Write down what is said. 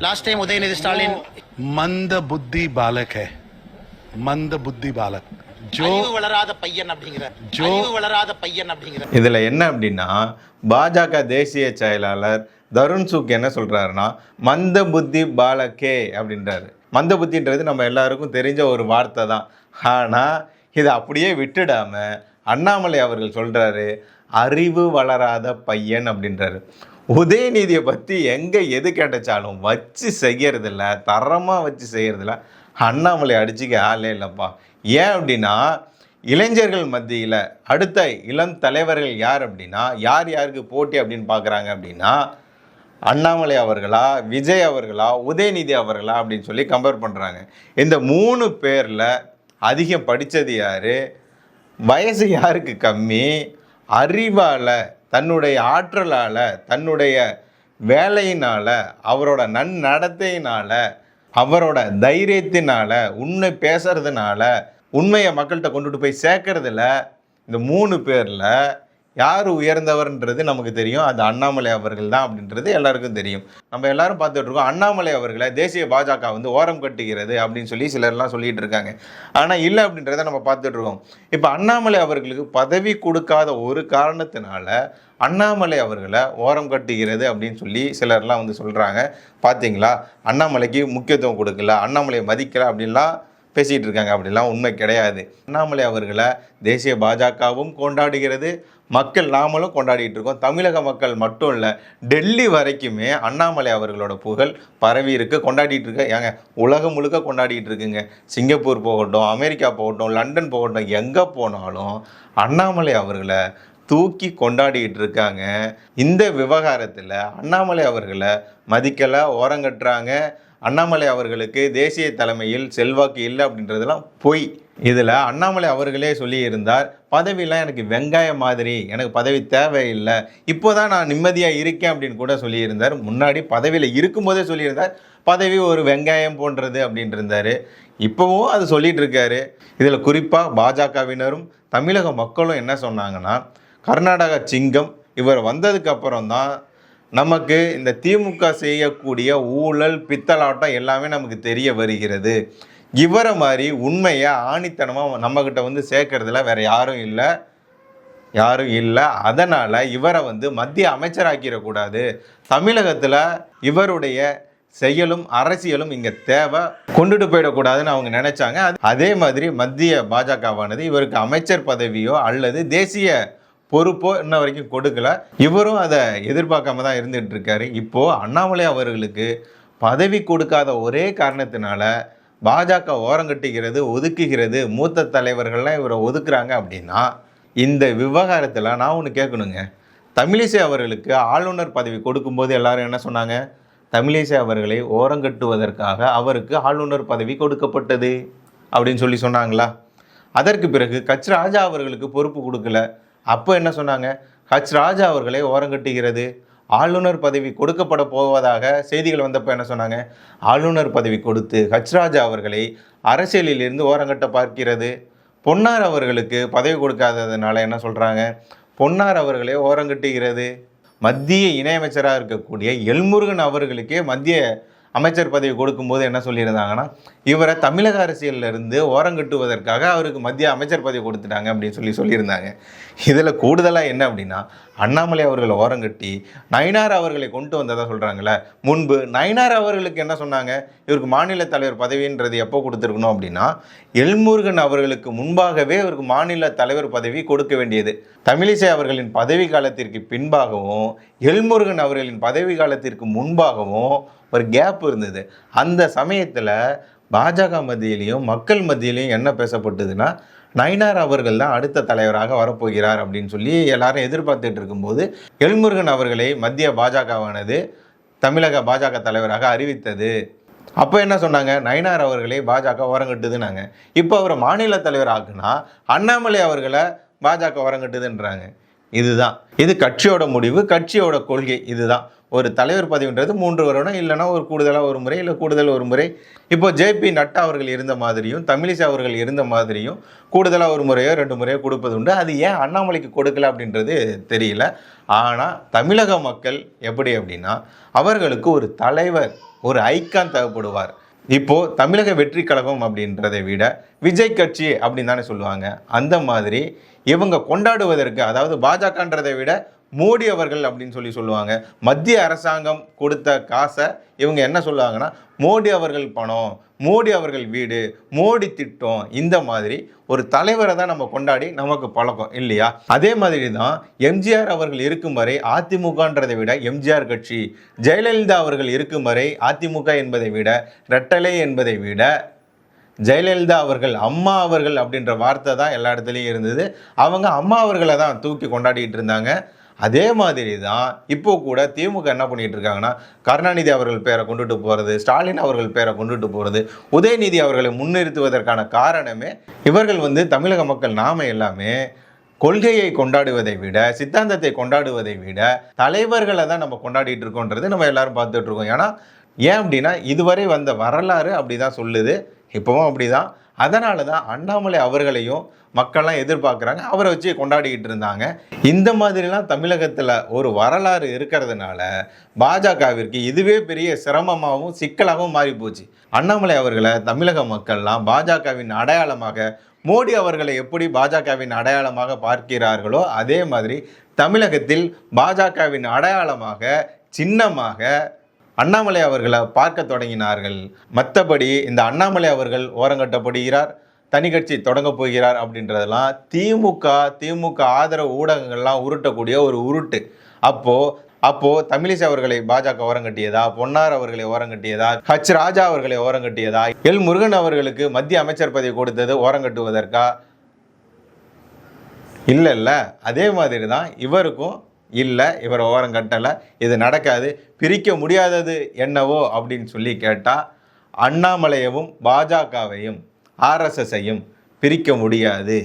Last time Udhayanidhi Stalin मंद बुद्धि बालक है मंद बुद्धि बालक जो அறிவு வளராத பையன் அப்படிங்கிற ஜோ- அறிவு வளராத பையன் அப்படிங்கிற இதில் என்ன அப்படின்னா பாஜக தேசிய செயலாளர் தருண் சுக் என்ன சொல்கிறாருன்னா மந்த புத்தி பாலகே அப்படின்றாரு மந்த புத்தின்றது நம்ம எல்லாருக்கும் தெரிஞ்ச ஒரு வார்த்தை தான் ஆனால் இதை அப்படியே விட்டுடாம அண்ணாமலை அவர்கள் சொல்கிறாரு அறிவு வளராத பையன் அப்படின்றாரு. உதயநிதியை பற்றி எங்கே எது கிடைச்சாலும் வச்சு செய்கிறதில்ல தரமாக வச்சு செய்கிறதில்ல அண்ணாமலை அடிச்சுக்க ஆளே இல்லைப்பா. ஏன் அப்படின்னா இளைஞர்கள் மத்தியில் அடுத்த இளம் தலைவர்கள் யார் அப்படின்னா யார் யாருக்கு போட்டி அப்படின்னு பார்க்குறாங்க அப்படின்னா அண்ணாமலை அவர்களா விஜய் அவர்களா உதயநிதி அவர்களா அப்படின்னு சொல்லி கம்பேர் பண்ணுறாங்க இந்த மூணு பேரில் அதிகம் படித்தது யார்? வயசு யாருக்கு கம்மி? அறிவால் தன்னுடைய ஆற்றலால் தன்னுடைய வேலையினால் அவரோட நன்னடத்தையினால் அவரோட தைரியத்தினால உண்மை பேசுறதுனால உண்மையை மக்கள்கிட்ட கொண்டுட்டு போய் சேர்க்கறதுல இந்த மூணு பேரில் யார் உயர்ந்தவர்ன்றது நமக்கு தெரியும். அது அண்ணாமலை அவர்கள் தான் அப்படின்றது எல்லாருக்கும் தெரியும். நம்ம எல்லாரும் பார்த்துட்டு இருக்கோம் அண்ணாமலை அவர்களை தேசிய பாஜக வந்து ஓரம் கட்டுகிறது அப்படின்னு சொல்லி சிலர்லாம் சொல்லிட்டு இருக்காங்க. ஆனால் இல்லை அப்படின்றத நம்ம பார்த்துட்டு இருக்கோம். இப்போ அண்ணாமலை அவர்களுக்கு பதவி கொடுக்காத ஒரு காரணத்தினால அண்ணாமலை அவர்களை ஓரம் கட்டுகிறது அப்படின்னு சொல்லி சிலர்லாம் வந்து சொல்கிறாங்க பார்த்தீங்களா அண்ணாமலைக்கு முக்கியத்துவம் கொடுக்கல அண்ணாமலையை மதிக்கல அப்படின்லாம் பேசிகிட்டு இருக்காங்க. அப்படிலாம் உண்மை கிடையாது. அண்ணாமலை அவர்களை தேசிய பாஜகவும் கொண்டாடுகிறது. மக்கள் நாமளும் கொண்டாடிட்டு இருக்கோம். தமிழக மக்கள் மட்டும் இல்லை டெல்லி வரைக்குமே அண்ணாமலை அவர்களோட புகழ் பரவி இருக்கு கொண்டாடிட்டு இருக்க. ஏங்க உலகம் முழுக்க கொண்டாடிட்டு இருக்குங்க. சிங்கப்பூர் போகட்டும் அமெரிக்கா போகட்டும் லண்டன் போகட்டும் எங்கே போனாலும் அண்ணாமலை அவர்களை தூக்கி கொண்டாடிக்கிட்டு இருக்காங்க. இந்த விவகாரத்தில் அண்ணாமலை அவர்களை மதிக்கலை ஓரங்கட்டுறாங்க அண்ணாமலை அவர்களுக்கு தேசிய தலைமையில் செல்வாக்கு இல்லை அப்படின்றதெல்லாம் பொய். இதில் அண்ணாமலை அவர்களே சொல்லியிருந்தார் பதவியெலாம் எனக்கு வெங்காயம் மாதிரி எனக்கு பதவி தேவையில்லை. இப்போ தான் நான் நிம்மதியாக இருக்கேன் அப்படின்னு கூட சொல்லியிருந்தார். முன்னாடி பதவியில் இருக்கும்போதே சொல்லியிருந்தார் பதவி ஒரு வெங்காயம் போன்றது அப்படின்ட்டு இருந்தார். இப்போவும் அது சொல்லிகிட்டு இருக்காரு. இதில் குறிப்பாக பாஜகவினரும் தமிழக மக்களும் என்ன சொன்னாங்கன்னா கர்நாடக சிங்கம் இவர் வந்ததுக்கு அப்புறம் தான் நமக்கு இந்த திமுக செய்யக்கூடிய ஊழல் பித்தலாட்டம் எல்லாமே நமக்கு தெரிய வருகிறது. இவரை மாதிரி உண்மையை ஆணித்தனமாக நம்மக்கிட்ட வந்து சேர்க்கறதுல வேறு யாரும் இல்லை. யாரும் இல்லை. அதனால் இவரை வந்து மத்திய அமைச்சராக்கிடக்கூடாது. தமிழகத்தில் இவருடைய செயலும் அரசியலும் இங்கே தேவை. கொண்டுட்டு போயிடக்கூடாதுன்னு அவங்க நினச்சாங்க. அது- அதே மாதிரி மத்திய பாஜகவானது இவருக்கு அமைச்சர் பதவியோ அல்லது தேசிய பொறுப்போ இன்ன வரைக்கும் கொடுக்கல. இவரும் அதை எதிர்பார்க்காம தான் இருந்துகிட்டு இருக்காரு இப்போது அண்ணாமலை அவர்களுக்கு பதவி கொடுக்காத ஒரே காரணத்தினால பாஜக ஓரங்கட்டுகிறது ஒதுக்குகிறது மூத்த தலைவர்கள்லாம் இவரை ஒதுக்குறாங்க அப்படின்னா இந்த விவகாரத்தில் நான் ஒன்று கேட்கணுங்க. தமிழிசை அவர்களுக்கு ஆளுநர் பதவி கொடுக்கும்போது எல்லாரும் என்ன சொன்னாங்க? தமிழிசை அவர்களை ஓரங்கட்டுவதற்காக அவருக்கு ஆளுநர் பதவி கொடுக்கப்பட்டது அப்படின்னு சொல்லி சொன்னாங்களா? அதற்கு பிறகு கச் ராஜா அவர்களுக்கு பொறுப்பு கொடுக்கல. அப்போ என்ன சொன்னாங்க? ஹச் ராஜா அவர்களை ஓரங்கட்டுகிறது ஆளுநர் பதவி கொடுக்கப்பட போவதாக செய்திகள் வந்தப்போ என்ன சொன்னாங்க? ஆளுநர் பதவி கொடுத்து ஹச் ராஜா அவர்களை அரசியலில் இருந்து ஓரங்கட்ட பார்க்கிறது. பொன்னார் அவர்களுக்கு பதவி கொடுக்காததுனால என்ன சொல்கிறாங்க பொன்னார் அவர்களே ஓரங்கட்டுகிறது மத்திய இணையமைச்சராக இருக்கக்கூடிய எல்முருகன் அவர்களுக்கே மத்திய அமைச்சர் பதவி கொடுக்கும்போது என்ன சொல்லியிருந்தாங்கன்னா இவரை தமிழக அரசியலில் இருந்து ஓரங்கட்டுவதற்காக அவருக்கு மத்திய அமைச்சர் பதவி கொடுத்துட்டாங்க அப்படின்னு சொல்லி சொல்லியிருந்தாங்க. இதில் கூடுதலாக என்ன அப்படின்னா அண்ணாமலை அவர்களை ஓரங்கட்டி நயினார் அவர்களை கொண்டு வந்ததாக சொல்கிறாங்களே முன்பு நயினார் அவர்களுக்கு என்ன சொன்னாங்க இவருக்கு மாநில தலைவர் பதவின்றது எப்போ கொடுத்துருக்கணும்? அப்படின்னா எல்முருகன் அவர்களுக்கு முன்பாகவே இவருக்கு மாநில தலைவர் பதவி கொடுக்க வேண்டியது. தமிழிசை அவர்களின் பதவி காலத்திற்கு பின்பாகவும் எல்முருகன் அவர்களின் பதவி காலத்திற்கு முன்பாகவும் ஒரு கேப் இருந்தது. அந்த சமயத்தில் பாஜக மத்தியிலையும் மக்கள் மத்தியிலையும் என்ன பேசப்பட்டதுன்னா நயினார் அவர்கள் தான் அடுத்த தலைவராக வரப்போகிறார் அப்படின்னு சொல்லி எல்லாரும் எதிர்பார்த்துட்டு இருக்கும்போது எல்முருகன் அவர்களை மத்திய பாஜகவானது தமிழக பாஜக தலைவராக அறிவித்தது. அப்போ என்ன சொன்னாங்க? நயினார் அவர்களை பாஜக ஓரங்கட்டுதுனாங்க இப்போ அவரை மாநில தலைவர் ஆக்குனா அண்ணாமலை அவர்களை பாஜக ஓரங்கட்டுதுன்றாங்க இதுதான். இது கட்சியோட முடிவு கட்சியோட கொள்கை இதுதான். ஒரு தலைவர் பதவின்றது மூன்று வருடம் இல்லைன்னா ஒரு கூடுதலாக ஒரு முறை இல்லை கூடுதல் ஒரு முறை. இப்போ ஜேபி நட்டா அவர்கள் இருந்த மாதிரியும் தமிழிசை அவர்கள் இருந்த மாதிரியும் கூடுதலாக ஒரு முறையோ ரெண்டு முறையோ கொடுப்பது உண்டு. அது ஏன் அண்ணாமலைக்கு கொடுக்கல அப்படின்றது தெரியல. ஆனால் தமிழக மக்கள் எப்படி அப்படின்னா அவர்களுக்கு ஒரு தலைவர் ஒரு ஐக்கான் தேவைப்படுவார். இப்போ தமிழக வெற்றி கழகம் அப்படின்றதை விட விஜய் கட்சி அப்படின்னு தானே சொல்லுவாங்க. அந்த மாதிரி இவங்க கொண்டாடுவதற்கு அதாவது பாஜகன்றதை விட மோடி அவர்கள் அப்படின்னு சொல்லி சொல்லுவாங்க. மத்திய அரசாங்கம் கொடுத்த காசை இவங்க என்ன சொல்லுவாங்கன்னா மோடி அவர்கள் பணம் மோடி அவர்கள் வீடு மோடி திட்டம் இந்த மாதிரி ஒரு தலைவரை தான் நம்ம கொண்டாடி நமக்கு பழக்கம் இல்லையா? அதே மாதிரி தான் எம்ஜிஆர் அவர்கள் இருக்கும் வரை அதிமுகன்றதை விட எம்ஜிஆர் கட்சி ஜெயலலிதா அவர்கள் இருக்கும் வரை அதிமுக என்பதை விட ரெட்டலை என்பதை விட ஜெயலலிதா அவர்கள் அம்மா அவர்கள் அப்படின்ற வார்த்தை தான் எல்லா இடத்துலையும் இருந்தது. அவங்க அம்மா அவர்களை தான் தூக்கி கொண்டாடிட்டு இருந்தாங்க. அதே மாதிரி தான் இப்போ கூட திமுக என்ன பண்ணிட்டு இருக்காங்கன்னா கருணாநிதி அவர்கள் பேரை கொண்டுட்டு போகிறது ஸ்டாலின் அவர்கள் பேரை கொண்டுட்டு போகிறது உதயநிதி அவர்களை முன்னிறுத்துவதற்கான காரணமே இவர்கள் வந்து தமிழக மக்கள் நாம எல்லாமே கொள்கையை கொண்டாடுவதை விட சித்தாந்தத்தை கொண்டாடுவதை விட தலைவர்களை தான் நம்ம கொண்டாடிட்டு இருக்கோன்றது நம்ம எல்லாரும் பார்த்துட்ருக்கோம் ஏன்னா ஏன் அப்படின்னா இதுவரை வந்த வரலாறு அப்படி தான் சொல்லுது. இப்போவும் அப்படி தான் அதனால தான் அண்ணாமலை அவர்களையும் மக்கள்லாம் எதிர்பார்க்குறாங்க. அவரை வச்சு கொண்டாடிக்கிட்டு இருந்தாங்க. இந்த மாதிரிலாம் தமிழகத்தில் ஒரு வரலாறு இருக்கிறதுனால பாஜகவிற்கு இதுவே பெரிய சிரமமாகவும் சிக்கலாகவும் மாறி போச்சு அண்ணாமலை அவர்களை தமிழக மக்கள்லாம் பாஜகவின் அடையாளமாக மோடி அவர்களை எப்படி பாஜகவின் அடையாளமாக பார்க்கிறார்களோ அதே மாதிரி தமிழகத்தில் பாஜகவின் அடையாளமாக சின்னமாக அண்ணாமலை அவர்களை பார்க்க தொடங்கினார்கள். மற்றபடி இந்த அண்ணாமலை அவர்கள் ஓரங்கட்டப்படுகிறார் தனி கட்சி தொடங்க போகிறார் அப்படின்றதெல்லாம் திமுக திமுக ஆதரவு ஊடகங்கள்லாம் உருட்டக்கூடிய ஒரு உருட்டு. அப்போது அப்போது தமிழிசை அவர்களை பாஜக ஓரங்கட்டியதா பொன்னார் அவர்களை ஓரங்கட்டியதா ஹச் ராஜா அவர்களை ஓரங்கட்டியதா எல் முருகன் அவர்களுக்கு மத்திய அமைச்சர் பதவி கொடுத்தது ஓரங்கட்டுவதற்கா? இல்லை இல்லை அதே மாதிரி தான் இவருக்கும் இல்லை இவர் ஓரம் கட்டலை இது நடக்காது பிரிக்க முடியாதது என்னவோ அப்படின்னு சொல்லி கேட்டால் அண்ணாமலையவும் பாஜகவையும் ஆர்எஸ்எஸையும் பிரிக்க முடியாது.